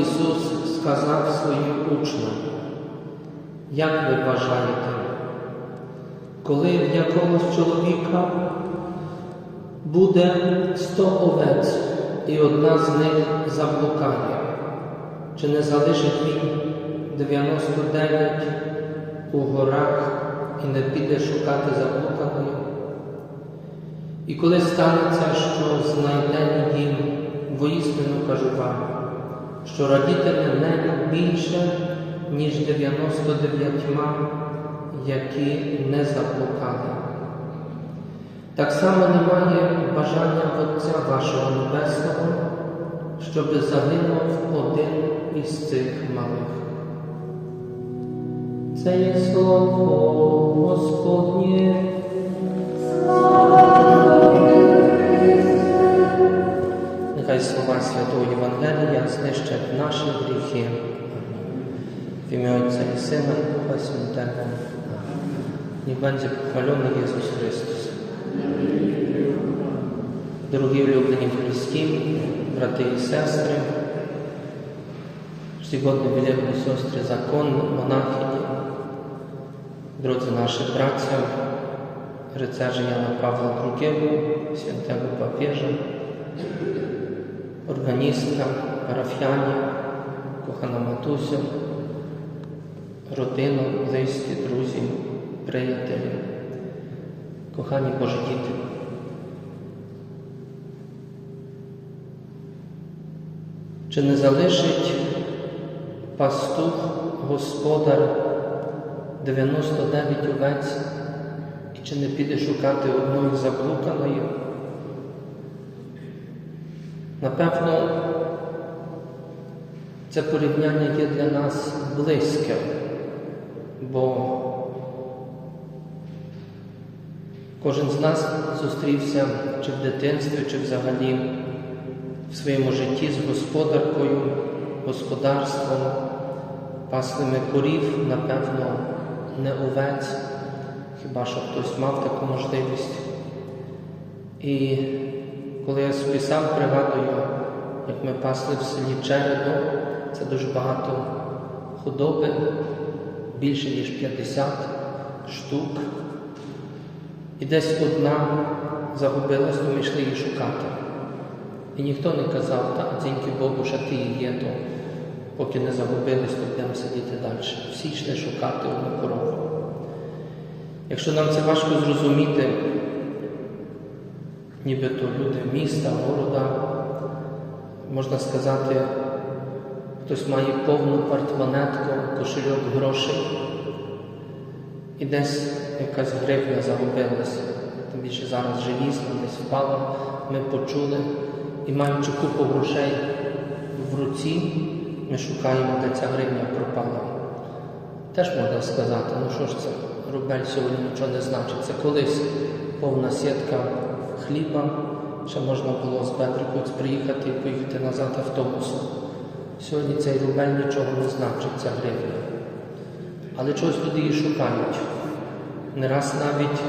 Ісус сказав своїм учням, як ви вважаєте, коли в якогось чоловіка буде сто овець, і одна з них заблукає, чи не залишить він 99 у горах і не піде шукати заблуканої? І коли станеться, що знайде їм, що радітиме нею більше, ніж 99, які не заблукали. Так само немає бажання Отця вашого Небесного, щоби загинув один із цих малих. Це є слово Господнє. Слова Святого Євангелія знищать наші гріхи. В ім'я Отця і Сина і Духа Святого. Niech będzie pochwalony Jezus Chrystus. Дорогі улюблені в Христі, брати і сестри, czcigodne wielkie siostry zakonne, monachini, drodzy nasi bracia, rycerze Jana Pawła II, świętego papieża, органістка, парафіяні, кохана матусю, родина, близькі, друзі, приятелі, кохані Божі діти. Чи не залишить пастух, господар 99 овець, і чи не піде шукати одної заблуканої? Напевно, це порівняння є для нас близьке, бо кожен з нас зустрівся чи в дитинстві, чи взагалі в своєму житті з господаркою, господарством, паслими корів, напевно, не овець, хіба що хтось мав таку можливість. І коли я собі сам пригадую, як ми пасли в селі Чередо, це дуже багато худоби, більше ніж 50 штук. І десь одна загубилась, то ми йшли її шукати. І ніхто не казав, та дзіньки Богу, що ти її є, то поки не загубились, то будемо сидіти далі. Всі йшли шукати одну корову. Якщо нам це важко зрозуміти, нібито люди міста, города, можна сказати, хтось має повну портмонетку, кошельок грошей, і десь якась гривня загубилась, тим більше зараз желізна, десь впала, ми почули, і маючи купу грошей в руці, ми шукаємо, де ця гривня пропала. Теж можна сказати, ну що ж це, рубель сьогодні нічого не значить. Це колись повна сітка хліба, ще можна було з Бедрикоць приїхати і поїхати назад автобусом. Сьогодні цей рубель нічого не значить, ця гривня. Але чогось люди її шукають. Не раз навіть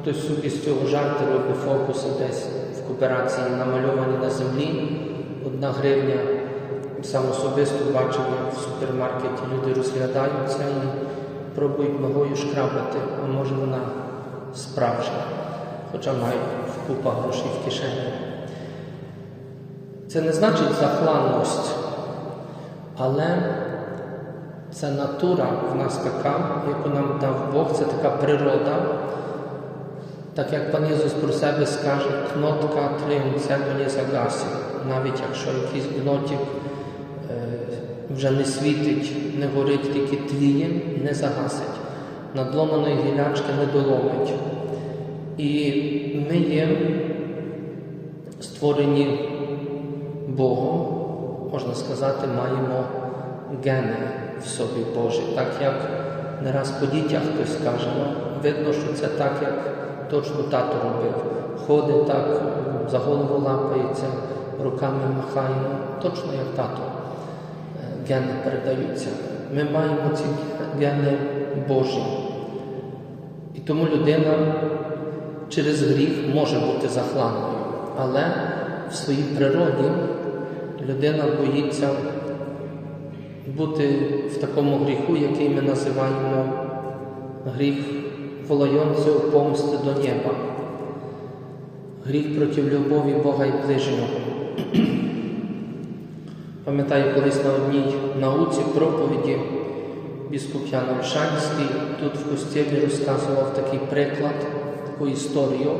хтось собі з цього жарту робить фокуси десь в кооперації намальовані на землі. Одна гривня сам особисто бачив, як в супермаркеті люди розглядаються і пробують ногою шкрабати, а може вона справжня, хоча має купа грошей в кишені. Це не значить захланність, але це натура в нас така, яку нам дав Бог, це така природа. Так як пан Ісус про себе скаже, кнотка триумцем не загасить, навіть якщо якийсь гнотик е, вже не світить, не горить, тільки тліє, не загасить. Надломаної гілячки не доломить. І ми є створені Богом, можна сказати, маємо гени в собі Божі. Так як не раз по дітях хтось каже, видно, що це так, як точно тато робив. Ходить так, за голову лапається, руками махає, точно як тато е, гени передаються. Ми маємо ці гени Божі. І тому людина через гріх може бути захланною, але в своїй природі людина боїться бути в такому гріху, який ми називаємо гріх волайонців помсти до неба, гріх проти любові Бога і ближнього. Пам'ятаю, колись на одній науці проповіді біскуп Ян Ольшанський тут в Костєві розказував такий приклад, таку історію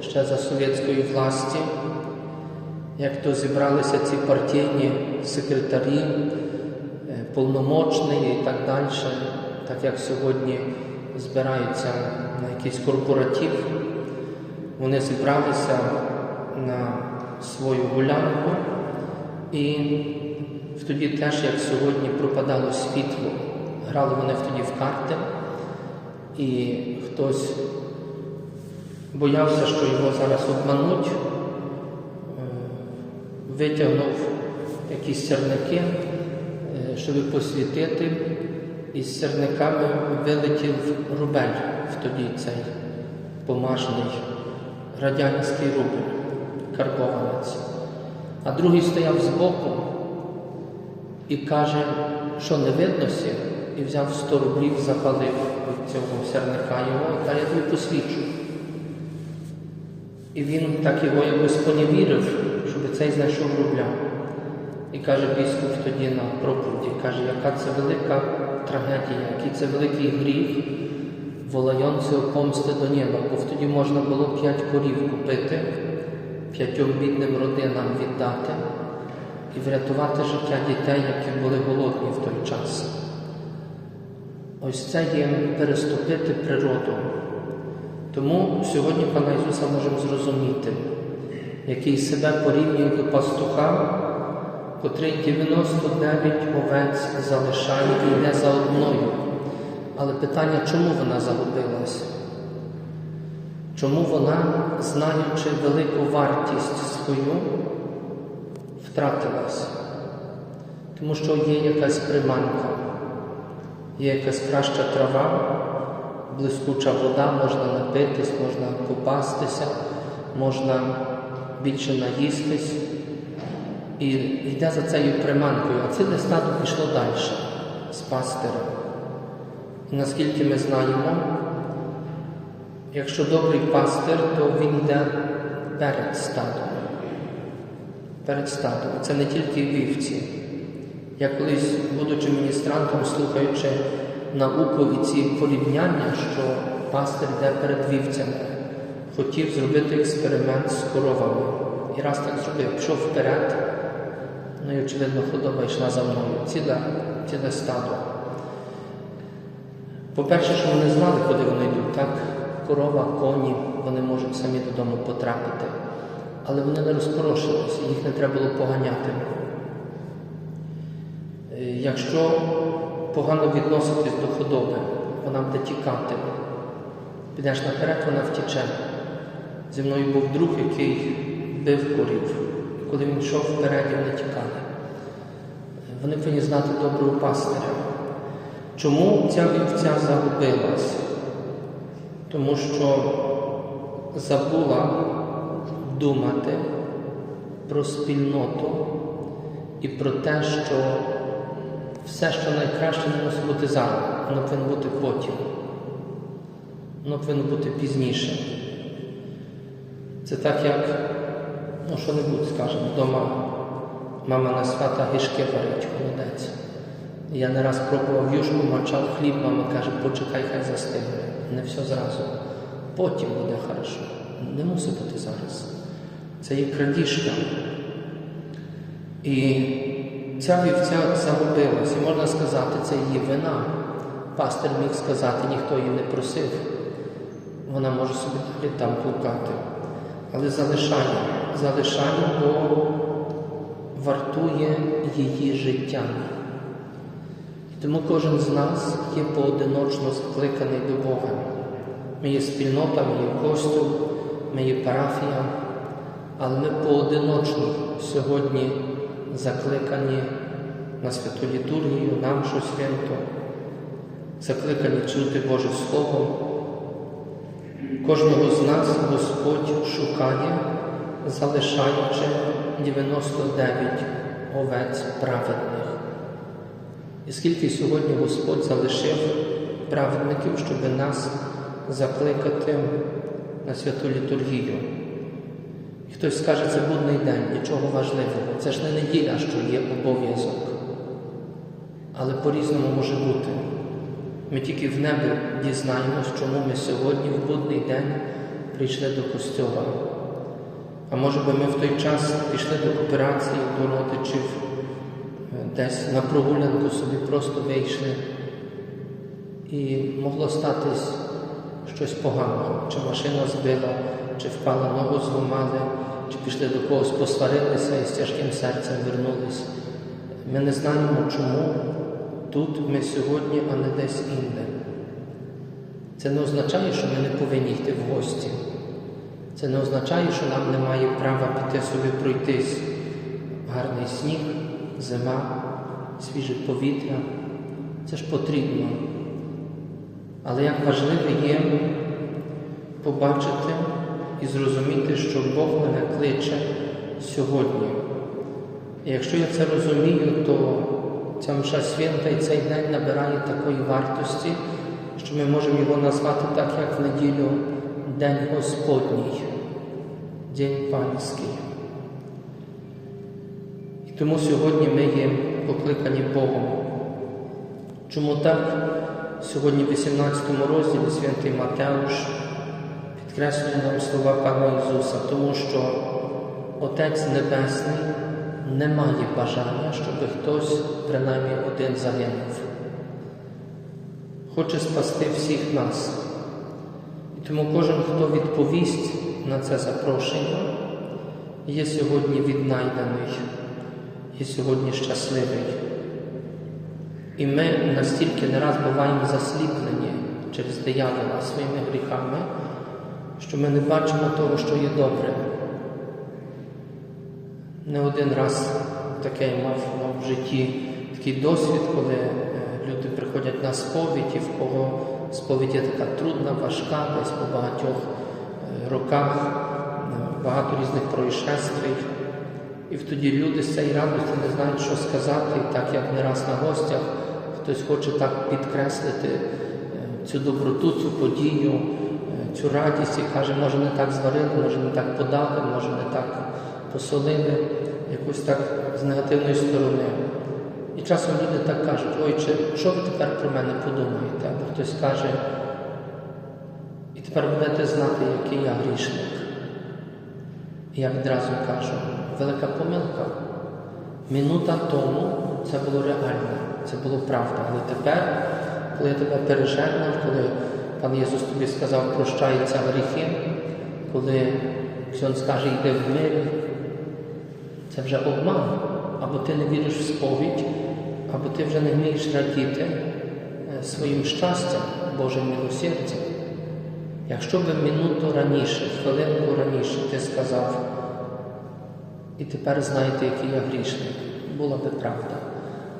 ще за совєтської власті, як то зібралися ці партійні секретарі, е, повномочні і так далі, так як сьогодні збираються на якийсь корпоратив. Вони зібралися на свою гулянку, і тоді теж, як сьогодні, пропадало світло. Грали вони тоді в карти, і хтось боявся, що його зараз обмануть, е, витягнув якісь сірники, е, щоб посвітити, і з сірниками вилетів рубель в тоді цей помажний радянський рубль, карбованець. А другий стояв збоку і каже, що не видно сі, і взяв 100 рублів, запалив від цього сірника його і каже, я тобі посвічу. І він так його якось поневірив, щоб цей знайшов рубля. І каже біскуп тоді на проповіді, каже, яка це велика трагедія, який це великий гріх волайонцю помсти до неба, бо тоді можна було п'ять корів купити, п'ятьом бідним родинам віддати і врятувати життя дітей, які були голодні в той час. Ось це є переступити природу. Тому сьогодні Пана Ісуса можемо зрозуміти, який себе порівнює до пастуха, котрий 99 овець залишає і йде за одною. Але питання, чому вона загубилась? Чому вона, знаючи велику вартість свою, втратилась? Тому що є якась приманка, є якась краща трава, блискуча вода, можна напитись, можна попастися, можна більше наїстись. І йде за цією приманкою, а ціле стадо пішло далі з пастирем. І наскільки ми знаємо, якщо добрий пастир, то він йде перед стадом. Перед стадом. Це не тільки вівці. Я колись, будучи міністрантом, слухаючи науку і ці порівняння, що пастир йде перед вівцями, хотів зробити експеримент з коровами. І раз так зробив, пішов вперед, ну і очевидно, худоба йшла за мною, ціле, ціле стадо. По-перше, що вони знали, куди вони йдуть, так? Корова, коні, вони можуть самі додому потрапити. Але вони не розпорошилися, їх не треба було поганяти. Е, Якщо погано відноситись до худоби, вона буде тікати. Підеш наперед, вона втіче. Зі мною був друг, який бив корів. Коли він йшов вперед, вони тікали. Вони повинні знати доброго пастиря. Чому ця вівця загубилась? Тому що забула думати про спільноту і про те, що все, що найкраще, не мусить бути зараз, воно повинно бути потім. Воно повинно бути пізніше. Це так, як, ну що-небудь, скажемо, вдома мама на свята гішки варить, холодець. Я не раз пробував юшку, мочав хліб, мама каже, почекай, хай застигне. Не все зразу. Потім буде хорошо. Не мусить бути зараз. Це є крадіжка. І ця вівця загубилась. І можна сказати, це її вина. Пастор міг сказати, ніхто її не просив. Вона може собі далі там плукати. Але залишає, залишає, бо вартує її життя. Тому кожен з нас є поодиночно скликаний до Бога. Ми є спільнота, ми є костюм, ми є парафія, але ми поодиночно сьогодні закликані на святу літургію, нашу свято, закликані чути Боже Слово. Кожного з нас Господь шукає, залишаючи 99 овець праведних. І скільки сьогодні Господь залишив праведників, щоб нас закликати на святу літургію. І хтось скаже, це будний день, нічого важливого. Це ж не неділя, що є обов'язок. Але по-різному може бути. Ми тільки в небі дізнаємось, чому ми сьогодні в будний день прийшли до костьола. А може би ми в той час пішли до кооперації, до родичів, десь на прогулянку собі просто вийшли. І могло статись щось поганого, чи машина збила, чи впала ногу зламали, чи пішли до когось, посварилися і з тяжким серцем вернулись. Ми не знаємо, чому тут ми сьогодні, а не десь інде. Це не означає, що ми не повинні йти в гості. Це не означає, що нам немає права піти собі пройтись. Гарний сніг, зима, свіже повітря. Це ж потрібно. Але як важливо є побачити і зрозуміти, що Бог мене кличе сьогодні. І якщо я це розумію, то ця мша свята і цей день набирає такої вартості, що ми можемо його назвати так, як в неділю День Господній, День Панський. І тому сьогодні ми є покликані Богом. Чому так? Сьогодні, в 18 розділі святий Матеуш підкреслює нам слова Пана Ісуса, тому що Отець Небесний не має бажання, щоб хтось, принаймні один, загинув. Хоче спасти всіх нас. І тому кожен, хто відповість на це запрошення, є сьогодні віднайдений, є сьогодні щасливий. І ми настільки не раз буваємо засліплені через диявола своїми гріхами, що ми не бачимо того, що є добре. Не один раз таке мав, мав в житті такий досвід, коли е, люди приходять на сповідь, і в кого сповідь є така трудна, важка, десь по багатьох е, роках, е, багато різних происшествий. І тоді люди з цієї радості не знають, що сказати, і так як не раз на гостях, хтось хоче так підкреслити цю доброту, цю подію, цю радість і каже, може не так зварили, може не так подали, може не так посолили, якось так з негативної сторони. І часом люди так кажуть, ой, чи що ви тепер про мене подумаєте? Або хтось каже, і тепер будете знати, який я грішник. І я відразу кажу, велика помилка. Минута тому це було реально, це було правда. Але тепер, коли я тебе пережегнав, коли пан Єсус тобі сказав, прощаються гріхи, коли Ксьон скаже, йди в мирі, це вже обман. Або ти не віриш в сповідь, або ти вже не вмієш радіти своїм щастям, Божим милосердям. Якщо би минуту раніше, хвилинку раніше ти сказав, і тепер знаєте, який я грішник, була би правда.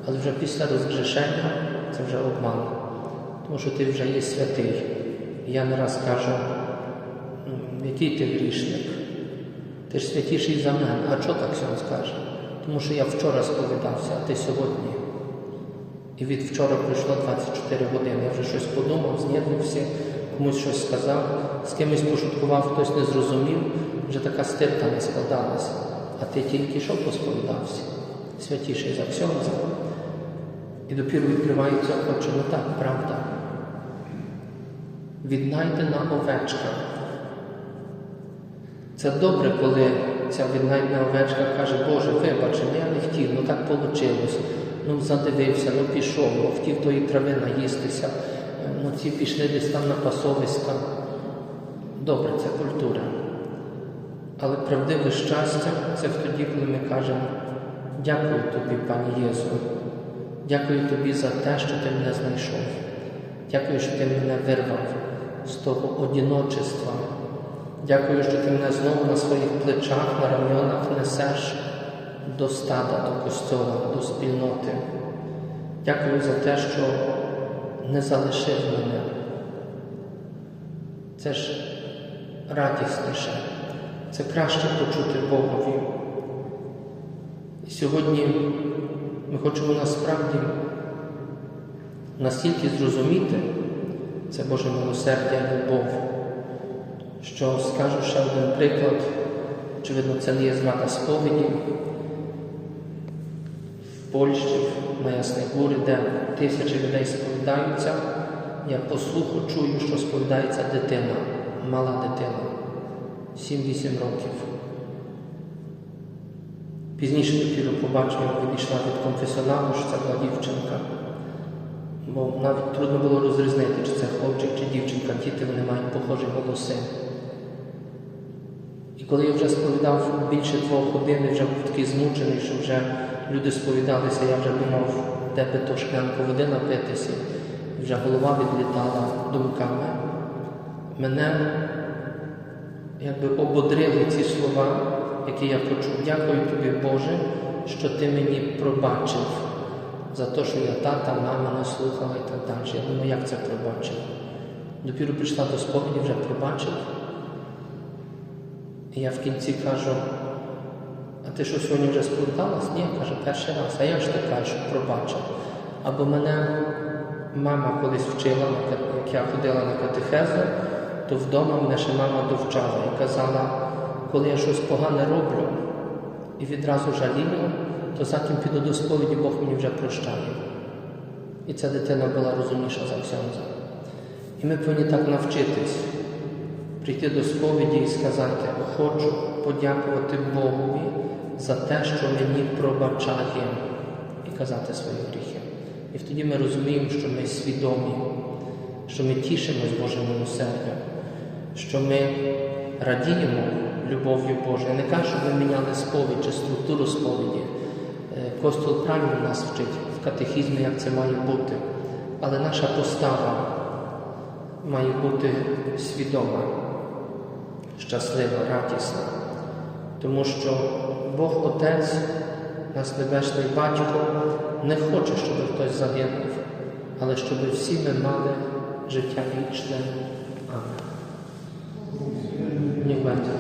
Але вже після розгрішення це вже обман, тому що ти вже є святий. І я не раз кажу, який ти грішник? Ти ж святіший за мене. А чого так сьогодні скаже? Тому що я вчора сповідався, а ти сьогодні. І від вчора пройшло 24 години. Я вже щось подумав, знервився, комусь щось сказав, з кимось пошуткував, хтось не зрозумів, вже така стирка не складалася. А ти тільки що посповідався, святіший за Ксьонза. І допіру відкриваються очі, ну так, правда. Віднайдена овечка. Це добре, коли ця віднайдена овечка каже, Боже, вибач, ну я не хотів, ну так вийшло. Ну задивився, ну пішов, ну хотів тої трави наїстися, ну ці пішли десь там на пасовиська. Добре, це культура. Але правдиве щастя це тоді, коли ми кажемо, дякую тобі, пані Єзу. Дякую тобі за те, що ти мене знайшов. Дякую, що ти мене вирвав з того одіночества, Дякую, що ти мене знову на своїх плечах, на рам'янах несеш до стада, до костьола, до спільноти. Дякую за те, що не залишив мене. Це ж радісніше, це краще почути Богові. І сьогодні ми хочемо насправді настільки зрозуміти це Боже милосердя і любов, що скажу ще один приклад, очевидно, це не є зрада сповіді. В Польщі, на Ясний Гури, де тисячі людей сповідаються, я по слуху чую, що сповідається дитина, мала дитина, 7-8 років. Пізніше допіру побачив, як відійшла від конфесіоналу, що це була дівчинка. Бо навіть трудно було розрізнити, чи це хлопчик, чи дівчинка, діти вони мають похожі голоси. Коли я вже сповідав більше двох годин, вже був такий змучений, що вже люди сповідалися, я вже думав, де би то шклянку води напитися, вже голова відлітала думками. Мене якби ободрили ці слова, які я почув. Дякую тобі, Боже, що ти мені пробачив за те, що я тата, мама не слухала і так далі. Я думаю, як це пробачив? Допіру прийшла до сповіді, вже пробачив. І я в кінці кажу, а ти що сьогодні вже сповідалась? Ні, каже, перший раз. А я ж ти кажу, пробачив. Або мене мама колись вчила, як я ходила на катехезу, то вдома мене ще мама довчала і казала, коли я щось погане роблю і відразу жалію, то затім піду до сповіді, Бог мені вже прощає. І ця дитина була розумніша за Ксьонза. І ми повинні так навчитись прийти до сповіді і сказати, хочу подякувати Богові за те, що мені пробачає, і казати свої гріхи. І тоді ми розуміємо, що ми свідомі, що ми тішимось Божим милосердям, що ми радіємо любов'ю Божою. Я не кажу, щоб ми міняли сповідь чи структуру сповіді. Е, Костюл правильно нас вчить в катехізмі, як це має бути. Але наша постава має бути свідома, щаслива, радісна. Тому що Бог Отець, нас Небесний Батько, не хоче, щоб хтось загинув, але щоб всі ми мали життя вічне. Амен. Niech będzie.